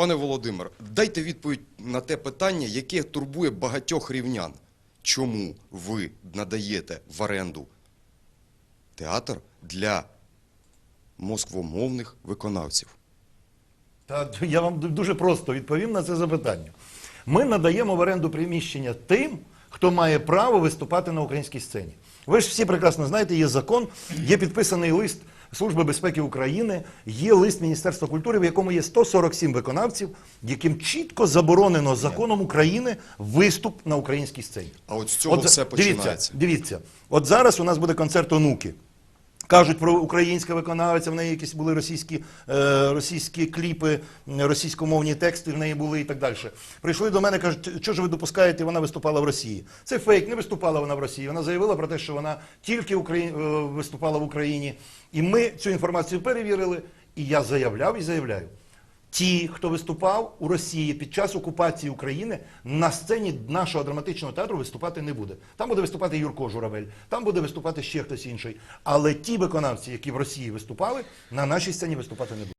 Пане Володимир, дайте відповідь на те питання, яке турбує багатьох рівнян. Чому ви надаєте в оренду театр для москвомовних виконавців? Та я вам дуже просто відповім на це запитання. Ми надаємо в оренду приміщення тим, хто має право виступати на українській сцені. Ви ж всі прекрасно знаєте, є закон, є підписаний лист Служби безпеки України, є лист Міністерства культури, в якому є 147 виконавців, яким чітко заборонено законом України виступ на українській сцені. А от з цього все дивіться, починається. Дивіться, от зараз у нас буде концерт онуки. Кажуть про українська виконавиця, в неї якісь були російські, е, російські кліпи, російськомовні тексти в неї були і так далі. Прийшли до мене, кажуть, що ж ви допускаєте, вона виступала в Росії. Це фейк, не виступала вона в Росії. Вона заявила про те, що вона тільки Украї... е, виступала в Україні. І ми цю інформацію перевірили, і я заявляв і заявляю. Ті, хто виступав у Росії під час окупації України, на сцені нашого драматичного театру виступати не буде. Там буде виступати Юрко Журавель, там буде виступати ще хтось інший. Але ті виконавці, які в Росії виступали, на нашій сцені виступати не будуть.